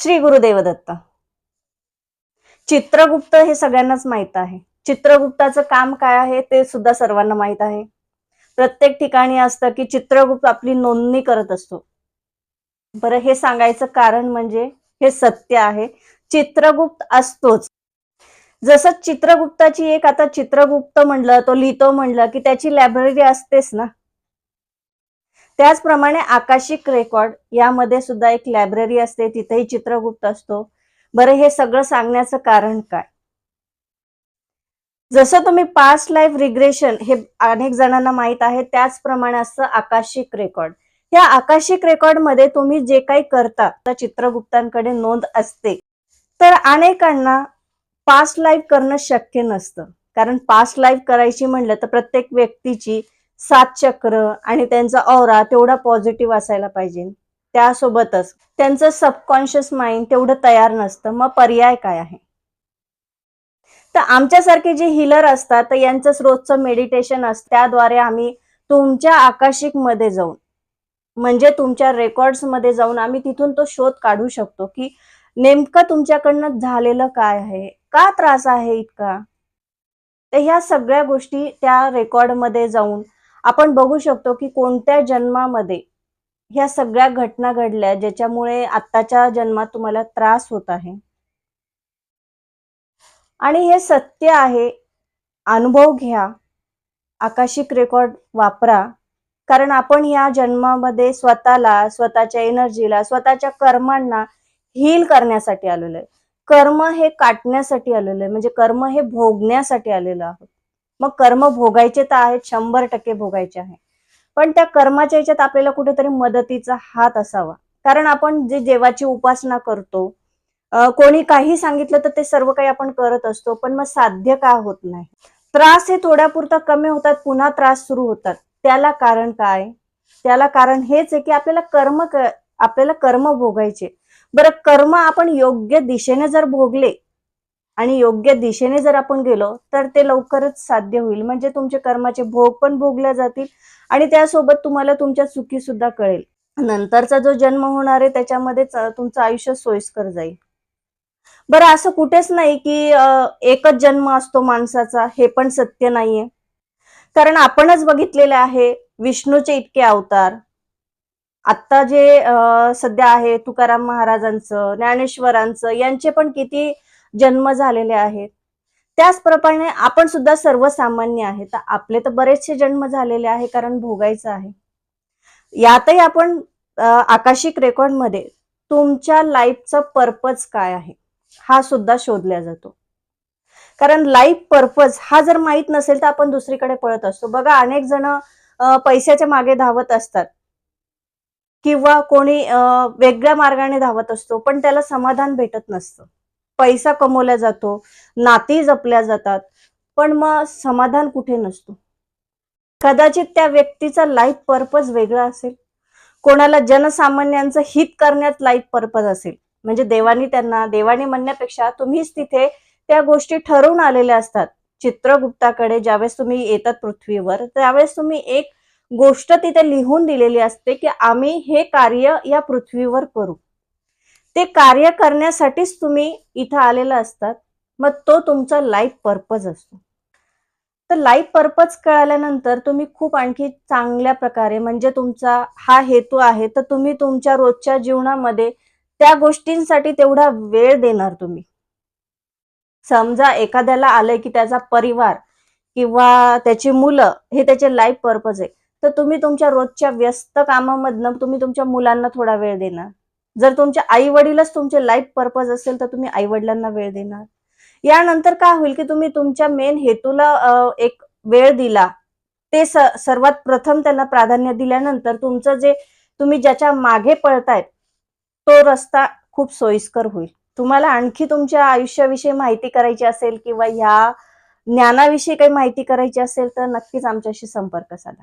श्री गुरुदेव दत्त चित्रगुप्त हे सगळ्यांनाच माहीत आहे. चित्रगुप्ताचं काम काय आहे ते सुद्धा सर्वांना माहीत आहे. प्रत्येक ठिकाणी असतं की चित्रगुप्त आपली नोंदणी करत असतो. बरं हे सांगायचं कारण म्हणजे हे सत्य आहे. चित्रगुप्त असतोच. जसं चित्रगुप्ताची एक आता चित्रगुप्त म्हणलं तो लिहितो म्हणलं की त्याची लायब्ररी असतेच ना. त्याचप्रमाणे आकाशिक रेकॉर्ड यामध्ये सुद्धा एक लायब्ररी असते तिथेही चित्रगुप्त असतो. बरं हे सगळं सांगण्याचं कारण काय? जसं तुम्ही पास्ट लाईफ रिग्रेशन हे अनेक जणांना माहीत आहे त्याचप्रमाणे असतं आकाशिक रेकॉर्ड. या आकाशिक रेकॉर्डमध्ये तुम्ही जे काही करता तर चित्रगुप्तांकडे नोंद असते. तर अनेकांना पास्ट लाईफ करणं शक्य नसतं. कारण पास्ट लाईफ करायची म्हणलं तर प्रत्येक व्यक्तीची सात चक्र आणि त्यांचा औरा तेवढा पॉझिटिव्ह असायला पाहिजे. त्यासोबतच त्यांचं सबकॉन्शियस माइंड तेवढं तयार नसतं. मग पर्याय काय आहे? तर आमच्यासारखे जे हिलर असतात तर यांचं रोजचं मेडिटेशन असतं. त्याद्वारे आम्ही तुमच्या आकाशिकमध्ये जाऊन म्हणजे तुमच्या रेकॉर्ड्समध्ये जाऊन आम्ही तिथून तो शोध काढू शकतो की नेमकं तुमच्याकडनं झालेलं काय आहे? का त्रास आहे इतका? तर ह्या सगळ्या गोष्टी त्या रेकॉर्डमध्ये जाऊन आपण बघू शकतो की कोणत्या जन्मामध्ये ह्या सगळ्या घटना घडल्या ज्याच्यामुळे आत्ताच्या जन्मात तुम्हाला त्रास होत आहे? आणि हे सत्य आहे अनुभव घ्या आकाशिक रेकॉर्ड वापरा. कारण आपण या जन्मामध्ये स्वतःला स्वतःच्या एनर्जीला स्वतःच्या कर्मांना हील करण्यासाठी आलेलो आहे. कर्म हे काटण्यासाठी आलेलं आहे. म्हणजे कर्म हे भोगण्यासाठी आलेलं आहोत. मग कर्म भोगायचे तर आहेत शंभर टक्के भोगायचे आहे. पण त्या कर्माच्या याच्यात आपल्याला कुठेतरी मदतीचा हात असावा. कारण आपण जे देवाची उपासना करतो कोणी काही सांगितलं तर ते सर्व काही आपण करत असतो पण मग साध्य का होत नाही? त्रास हे थोड्यापुरता कमी होतात पुन्हा त्रास सुरू होतात. त्याला कारण काय? त्याला कारण हेच आहे की आपल्याला कर्म आपल्याला कर्म भोगायचे. बरं कर्म आपण योग्य दिशेने जर भोगले आणि योग्य दिशेने जर आपण गेलो तर ते लवकरच साध्य होईल. म्हणजे तुमचे कर्माचे भोग पण भोगल्या जातील आणि त्यासोबत तुम्हाला तुमच्या चुकी सुद्धा कळेल. नंतरचा जो जन्म होणार आहे त्याच्यामध्ये तुमचं आयुष्य सोयीस्कर जाईल. बरं असं कुठेच नाही की एकच जन्म असतो माणसाचा हे पण सत्य नाहीये. कारण आपणच बघितलेले आहे विष्णूचे इतके अवतार. आत्ता जे सध्या आहे तुकाराम महाराजांचं ज्ञानेश्वरांचं यांचे पण किती जन्म झालेले आहेत. त्याचप्रमाणे आपण सुद्धा सर्वसामान्य आहे. तर आपले तर बरेचसे जन्म झालेले आहे कारण भोगायचं आहे. यातही आपण आकाशिक रेकॉर्डमध्ये तुमच्या लाईफचा पर्पज काय आहे? हा सुद्धा शोधला जातो. कारण लाईफ पर्पज हा जर माहीत नसेल तर आपण दुसरीकडे पळत असतो. बघा अनेक जण पैशाच्या मागे धावत असतात. किंवा कोणी वेगळ्या मार्गाने धावत असतो पण त्याला समाधान भेटत नसतं. पैसा कमवला जातो नाती जपल्या जातात पण मग समाधान कुठे नसतो? कदाचित त्या व्यक्तीचा लाईफ पर्पज वेगळा असेल. कोणाला जनसामान्यांचं हित करण्यात लाईफ पर्पज असेल. म्हणजे देवानी त्यांना देवानी म्हणण्यापेक्षा तुम्हीच तिथे त्या गोष्टी ठरवून आलेल्या असतात. चित्रगुप्ताकडे ज्यावेळेस तुम्ही येतात पृथ्वीवर त्यावेळेस तुम्ही एक गोष्ट तिथे लिहून दिलेली असते की आम्ही हे कार्य या पृथ्वीवर करू. ते कार्य करण्यासाठीच तुम्ही इथं आलेला असतात. मग तो तुमचा लाईफ पर्पज असतो. तर लाईफ पर्पज कळाल्यानंतर तुम्ही खूप आणखी चांगल्या प्रकारे म्हणजे तुमचा हा हेतू आहे तर तुम्ही तुमच्या रोजच्या जीवनामध्ये त्या गोष्टींसाठी तेवढा वेळ देणार तुम्ही. समजा एखाद्याला आलंय की त्याचा परिवार किंवा त्याची मुलं हे त्याचे लाईफ पर्पज आहे. तर तुम्ही तुमच्या रोजच्या व्यस्त कामामधनं तुम्ही तुमच्या मुलांना थोडा वेळ देणार. जर तुमच्या आई वडीलच तुमचे लाईफ पर्पज असेल तर तुम्ही आई वडिलांना वेळ देणार. यानंतर काय होईल की तुम्ही तुमच्या मेन हेतूला एक वेळ दिला. ते सर्वात प्रथम त्यांना प्राधान्य दिल्यानंतर तुमचं जे तुम्ही ज्याच्या मागे पळतायत तो रस्ता खूप सोयीस्कर होईल. तुम्हाला आणखी तुमच्या आयुष्याविषयी माहिती करायची असेल किंवा ह्या ज्ञानाविषयी काही माहिती करायची असेल तर नक्कीच आमच्याशी संपर्क साधा.